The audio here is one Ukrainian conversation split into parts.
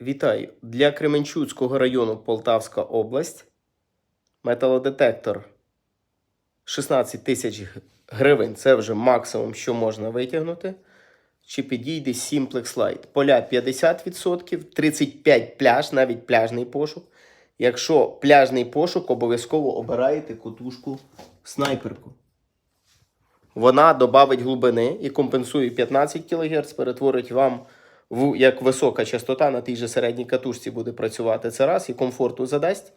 Вітаю! Для Кременчуцького району Полтавська область металодетектор 16 тисяч гривень це вже максимум, що можна витягнути. Чи підійде Simplex Lite? Поля 50%, 35 пляж, навіть пляжний пошук. Якщо пляжний пошук, обов'язково обираєте кутушку снайперку. Вона додавить глибини і компенсує 15 кГц, перетворить вам як висока частота на тій же середній катушці буде працювати. Це раз і комфорту задасть.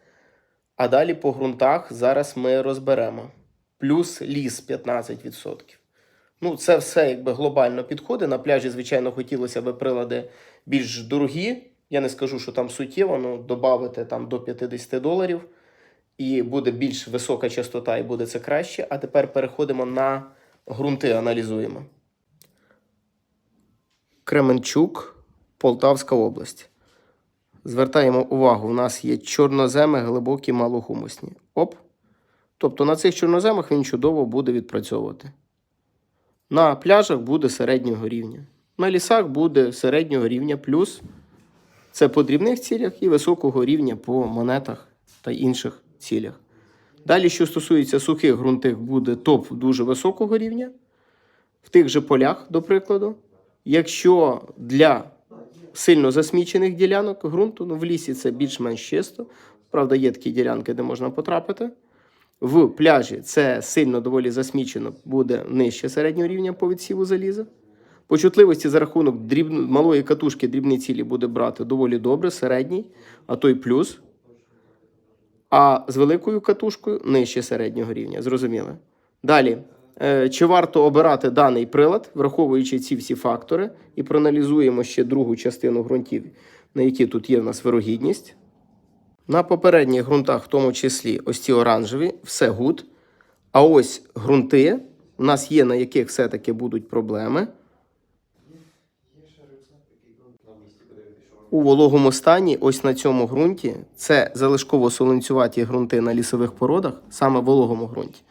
А далі по ґрунтах зараз ми розберемо. Плюс ліс 15%. Ну, це все якби глобально підходить. На пляжі, звичайно, хотілося б прилади більш дорогі. Я не скажу, що там суттєво, ну додати там до 50 доларів. І буде більш висока частота, і буде це краще. А тепер переходимо на ґрунти, аналізуємо. Кременчук, Полтавська область. Звертаємо увагу, у нас є чорноземи глибокі, малогумусні. Оп. Тобто на цих чорноземах він чудово буде відпрацьовувати. На пляжах буде середнього рівня. На лісах буде середнього рівня плюс. Це по дрібних цілях і високого рівня по монетах та інших цілях. Далі, що стосується сухих ґрунтів, буде топ дуже високого рівня. В тих же полях, до прикладу. Якщо для сильно засмічених ділянок ґрунту, ну в лісі це більш-менш чисто. Правда, є такі ділянки, де можна потрапити. В пляжі це сильно доволі засмічено, буде нижче середнього рівня по відсіву заліза. По чутливості за рахунок дрібно, малої катушки дрібні цілі буде брати доволі добре, середній, а то й плюс. А з великою катушкою нижче середнього рівня. Зрозуміли? Далі. Е, Чи варто обирати даний прилад, враховуючи ці всі фактори, і проаналізуємо ще другу частину ґрунтів, на які тут є в нас вирогідність. На попередніх ґрунтах, в тому числі ось ці оранжеві, все гуд. А ось ґрунти, у нас є на яких все-таки будуть проблеми. У вологому стані, ось на цьому ґрунті, це залишково солонцюваті ґрунти на лісових породах, саме в вологому ґрунті.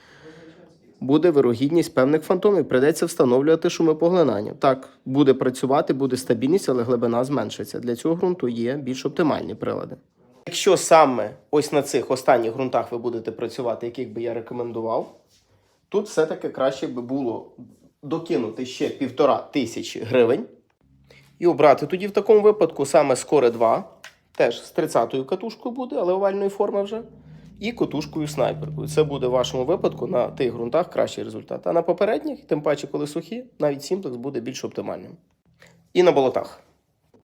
Буде вирогідність певних фантомів, придеться встановлювати шумопоглинання. Так, буде працювати, буде стабільність, але глибина зменшиться. Для цього ґрунту є більш оптимальні прилади. Якщо саме ось на цих останніх ґрунтах ви будете працювати, яких би я рекомендував, тут все-таки краще би було докинути ще півтора тисячі гривень і обрати тоді в такому випадку саме скоре 2, теж з 30-ю катушкою буде, але овальної форми вже. І котушкою снайперкою. Це буде в вашому випадку на тих ґрунтах кращий результат. А на попередніх, тим паче, коли сухі, навіть сімплекс буде більш оптимальним. І на болотах.